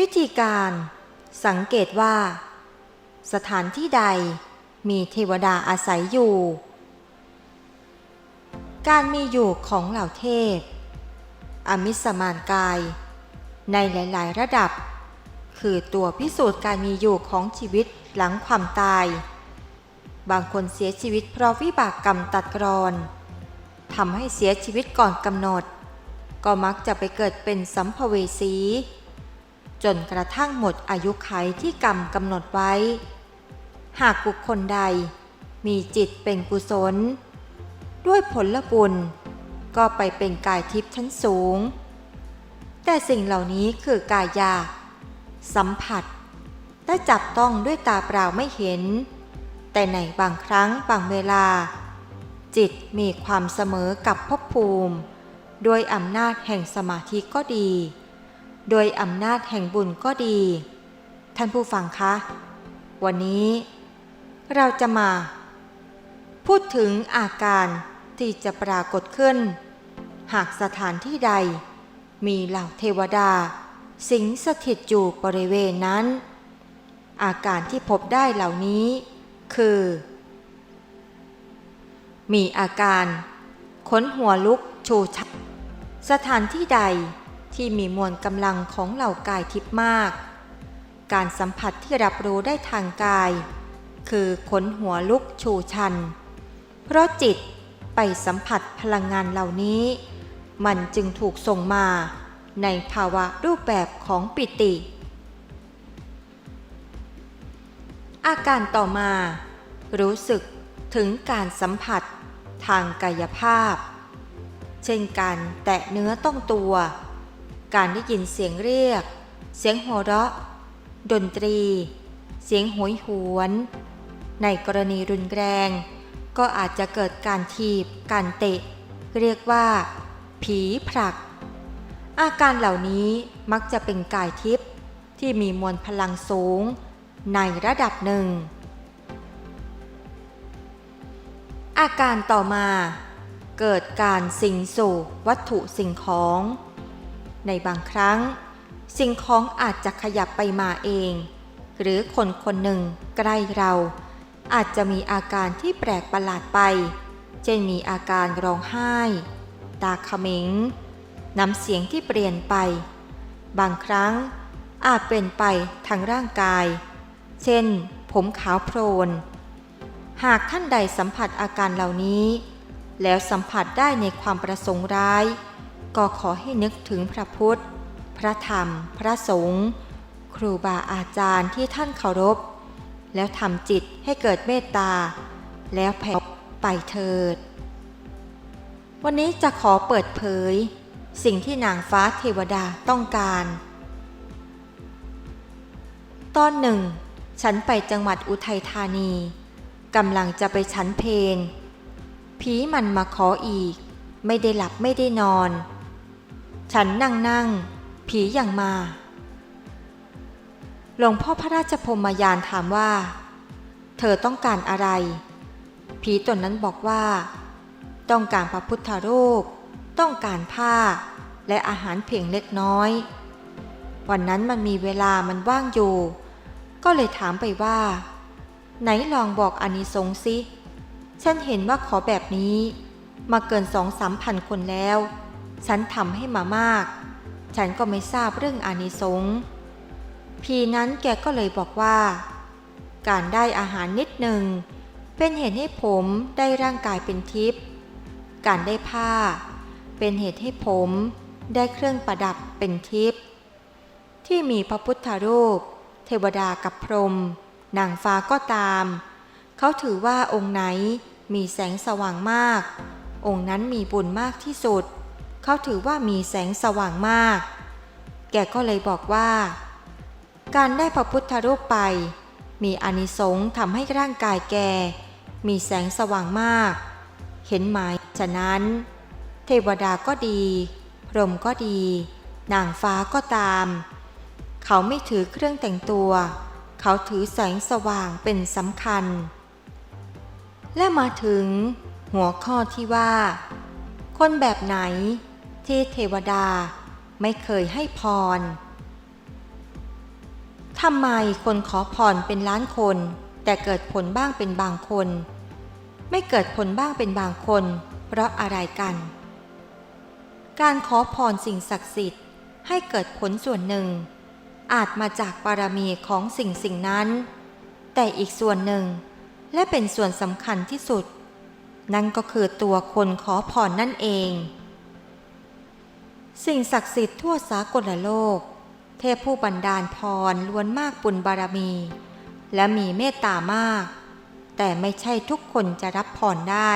วิธีการสังเกตว่า สถานที่ใดมีเทวดาอาศัยอยู่ การมีอยู่ของเหล่าเทพ อมิสมานกาย ในหลาย ๆ ระดับ คือตัวพิสูจน์การมีอยู่ของชีวิตหลังความตาย บางคนเสียชีวิตเพราะวิบากกรรมตัดกรอนทำให้เสียชีวิตก่อนกำหนด ก็มักจะไปเกิดเป็นสัมภเวสี จนกระทั่งหมดอายุไขที่กรรมกำหนดไว้ หากบุคคลใดมีจิตเป็นกุศล ด้วยผลบุญก็ไปเป็นกายทิพย์ชั้นสูง แต่สิ่งเหล่านี้คือกายยากสัมผัส และจับต้องด้วยตาเปล่าไม่เห็น แต่ในบางครั้งบางเวลา จิตมีความเสมอกับภพภูมิโดยอำนาจแห่งสมาธิก็ดี โดยอำนาจแห่งบุญก็ดี ท่านผู้ฟังคะ วันนี้เราจะมา พูดถึงอาการที่จะปรากฏขึ้น หากสถานที่ใด มีเหล่าเทวดา สิงสถิตอยู่บริเวณนั้น อาการที่พบได้เหล่านี้ คือ มีอาการขนหัวลุกชูชักสถานที่ใด ที่มีมวลกำลังของเหล่ากายทิพย์มาก การสัมผัสที่รับรู้ได้ทางกาย คือขนหัวลุกชูชัน เพราะจิตไปสัมผัสพลังงานเหล่านี้ มันจึงถูกส่งมาในภาวะรูปแบบของปิติ อาการต่อมา รู้สึกถึงการสัมผัสทางกายภาพ เช่นการแตะเนื้อต้องตัว การได้ยินเสียงเรียก เสียงหัวเราะ ดนตรี เสียงโหยหวน ในกรณีรุนแรง ก็อาจจะเกิดการทีบ การเตะ เรียกว่า ผีผลัก อาการเหล่านี้มักจะเป็นกายทิพย์ที่มีมวลพลังสูง ในระดับหนึ่ง อาการต่อมาเกิดการสิงสู่วัตถุสิ่งของ ในบางครั้ง สิ่งของอาจจะขยับไปมาเอง หรือคนคนหนึ่งใกล้เรา อาจจะมีอาการที่แปลกประหลาดไป เช่นมีอาการร้องไห้ ตาเขม็งน้ำเสียงที่เปลี่ยนไป บางครั้งอาจเป็นไปทางร่างกาย เช่น ผมขาวโพลน หากท่านใดสัมผัสอาการเหล่านี้ แล้วสัมผัสได้ในความประสงค์ร้าย ก็ขอให้นึกถึงพระพุทธ พระธรรม พระสงฆ์ ครูบาอาจารย์ที่ท่านเคารพ แล้วทำจิตให้เกิดเมตตา แล้วแผ่ไปเถิด วันนี้จะขอเปิดเผย สิ่งที่นางฟ้าเทวดาต้องการ ตอนหนึ่ง ฉันไปจังหวัดอุทัยธานีกำลังจะไปฉันเพนผีมันมาขออีก ไม่ได้หลับไม่ได้นอน ฉันนั่งนั่ง ผีอยังมา หลวงพ่อพระราชพรมยานถามว่า เธอต้องการอะไร ผีตนนั้นบอกว่า ต้องการพระพุทธรูป ต้องการผ้า และอาหารเพียงเล็กน้อย วันนั้นมันมีเวลามันว่างอยู่ ก็เลยถามไปว่า ไหนลองบอกอานิสงส์สิฉันเห็นว่าขอแบบนี้ มาเกินสองสามพันคนแล้ว ฉันทำให้มามาก ฉันก็ไม่ทราบเรื่องอานิสงส์พีนั้นแกก็เลยบอกว่า การได้อาหารนิดหนึ่งเป็นเหตุให้ผมได้ร่างกายเป็นทิพย์ การได้ผ้า เป็นเหตุให้ผมได้เครื่องประดับเป็นทิพย์ที่มีพระพุทธรูป เทวดากับพรหมนางฟ้าก็ตาม เขาถือว่าองค์ไหนมีแสงสว่างมาก องค์นั้นมีบุญมากที่สุด เขาถือว่ามีแสงสว่างมาก แกก็เลยบอกว่า การได้พระพุทธรูปไป มีอนิสงส์ทำให้ร่างกายแก มีแสงสว่างมาก เห็นไหมฉะนั้น เทวดาก็ดีพรมก็ดี นางฟ้าก็ตาม เขาไม่ถือเครื่องแต่งตัว เขาถือแสงสว่างเป็นสำคัญ และมาถึงหัวข้อที่ว่า คนแบบไหน ที่เทวดาไม่เคยให้พร ทำไมคนขอพรเป็นล้านคน แต่เกิดผลบ้างเป็นบางคน ไม่เกิดผลบ้างเป็นบางคน เพราะอะไรกัน การขอพรสิ่งศักดิ์สิทธิ์ให้เกิดผลส่วนหนึ่ง อาจมาจากบารมีของสิ่งสิ่งนั้น แต่อีกส่วนหนึ่ง และเป็นส่วนสำคัญที่สุด นั่นก็คือตัวคนขอพรนั่นเอง สิ่งศักดิ์สิทธิ์ทั่วสากลโลก เทพผู้บันดาลพรล้วนมากบุญบารมี และมีเมตตามาก แต่ไม่ใช่ทุกคนจะรับพรได้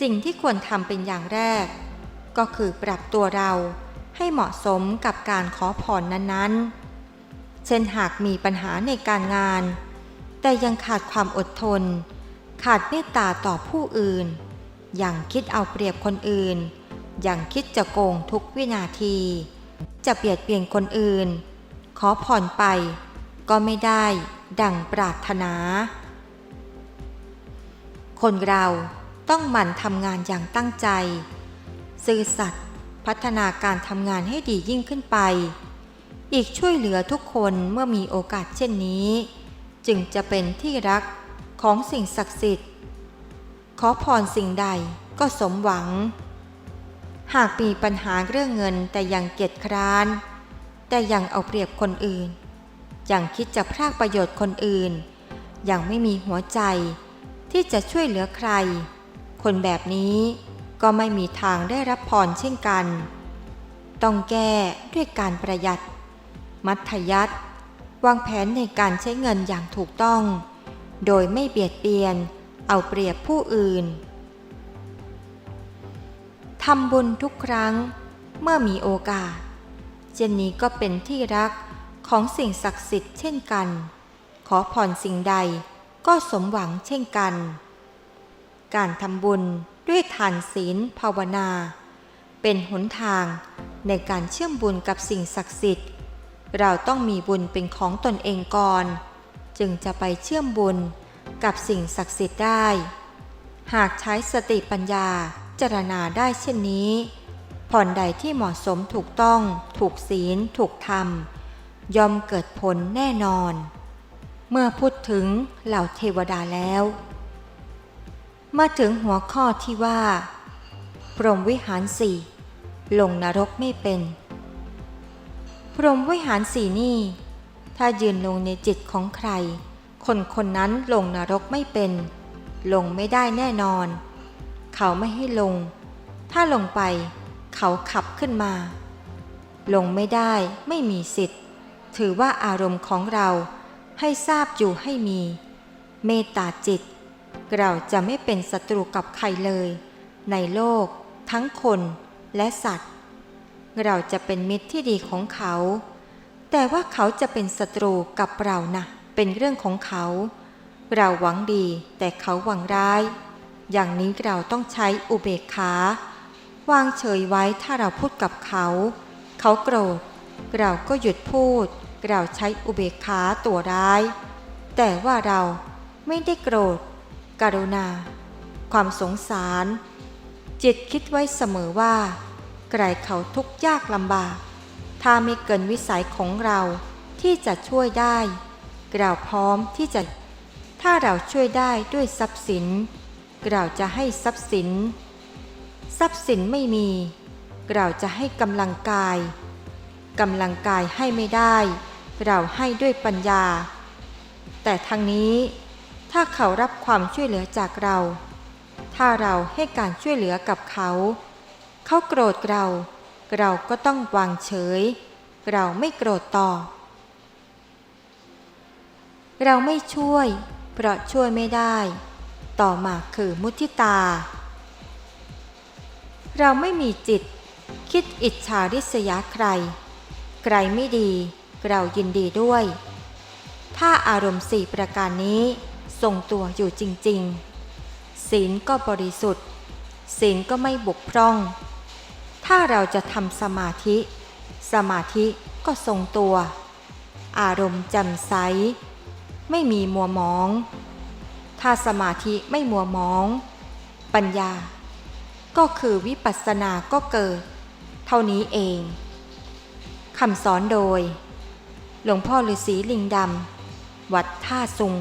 สิ่งที่ควรทำเป็นอย่างแรก ก็คือปรับตัวเราให้เหมาะสมกับการขอพรนั้นๆ เช่นหากมีปัญหาในการงาน แต่ยังขาดความอดทน ขาดเมตตาต่อผู้อื่น อย่างคิดเอาเปรียบคนอื่น อย่างคิดจะโกงทุกวินาที จะเบียดเบียนคนอื่น ขอผ่อนไป ก็ไม่ได้ดังปรารถนา คนเราต้องหมั่นทำงานอย่างตั้งใจ ซื่อสัตย์พัฒนาการทำงานให้ดียิ่งขึ้นไป อีกช่วยเหลือทุกคนเมื่อมีโอกาสเช่นนี้ จึงจะเป็นที่รักของสิ่งศักดิ์สิทธิ์ ขอพรสิ่งใดก็สมหวัง หากมีปัญหาเรื่องเงินแต่ยังเกียจคร้าน แต่ยังเอาเปรียบคนอื่น ยังคิดจะพรากประโยชน์คนอื่น ยังไม่มีหัวใจ ที่จะช่วยเหลือใคร คนแบบนี้ก็ไม่มีทางได้รับพรเช่นกัน ต้องแก้ด้วยการประหยัด มัธยัติวางแผนในการใช้เงินอย่างถูกต้อง โดยไม่เบียดเบียน เอาเปรียบผู้อื่น ทำบุญทุกครั้งเมื่อมีโอกาส เจนนี้ก็เป็นที่รักของสิ่งศักดิ์สิทธิ์เช่นกัน ขอพรสิ่งใดก็สมหวังเช่นกัน การทำบุญด้วยทานศีลภาวนา เป็นหนทางในการเชื่อมบุญกับสิ่งศักดิ์สิทธิ์ เราต้องมีบุญเป็นของตนเองก่อน จึงจะไปเชื่อมบุญกับสิ่งศักดิ์สิทธิ์ได้ หากใช้สติปัญญา จารณาได้เช่นนี้ ผ่อนใดที่เหมาะสมถูกต้อง ถูกศีล ถูกธรรม ย่อมเกิดผลแน่นอน เมื่อพูดถึงเหล่าเทวดาแล้ว มาถึงหัวข้อที่ว่า พรหมวิหารสี่ลงนรกไม่เป็น พรหมวิหารสี่นี่ ถ้ายืนลงในจิตของใคร คนคนนั้นลงนรกไม่เป็น ลงไม่ได้แน่นอน เขาไม่ให้ลง ถ้าลงไปเขาขับขึ้นมา ลงไม่ได้ไม่มีสิทธิ์ ถือว่าอารมณ์ของเราให้ทราบอยู่ให้มี เมตตาจิต เราจะไม่เป็นศัตรูกับใครเลย ในโลก ทั้งคนและสัตว์ เราจะเป็นมิตรที่ดีของเขา แต่ว่าเขาจะเป็นศัตรูกับเรานะเป็นเรื่องของเขา เราหวังดีแต่เขาหวังร้าย อย่างนี้เราต้องใช้อุเบกขาวางเฉยไว้ถ้าเราพูดกับเขา เขาโกรธ เราก็หยุดพูด เราใช้อุเบกขาตัวร้าย แต่ว่าเราไม่ได้โกรธ กรุณา ความสงสาร จิตคิดไว้เสมอว่าไกลเขาทุกข์ยากลำบาก ถ้าไม่เกินวิสัยของเราที่จะช่วยได้ เราพร้อมที่จะ ถ้าเราช่วยได้ด้วยทรัพย์สิน เราจะให้ทรัพย์สิน ทรัพย์สินไม่มี เราจะให้กำลังกายกำลังกายให้ไม่ได้ เราให้ด้วยปัญญา แต่ทางนี้ ถ้าเขารับความช่วยเหลือจากเรา ถ้าเราให้การช่วยเหลือกับเขา เขาโกรธเรา เราก็ต้องวางเฉย เราไม่โกรธต่อ เราไม่ช่วย เพราะช่วยไม่ได้ ต่อมาคือมุทิตา เราไม่มีจิต คิดอิจฉาริษยาใคร ใครไม่ดี เรายินดีด้วย ถ้าอารมณ์สี่ประการนี้ทรงตัวอยู่จริง ๆ ศีลก็บริสุทธิ์ ศีลก็ไม่บกพร่อง ถ้าเราจะทำสมาธิ สมาธิก็ทรงตัว อารมณ์แจ่มใส ไม่มีมัวหมอง ถ้าสมาธิไม่มัวมอง ปัญญา ก็คือวิปัสสนาก็เกิด เท่านี้เองคำสอนโดย หลวงพ่อฤาษีลิงดำ วัดท่าซุง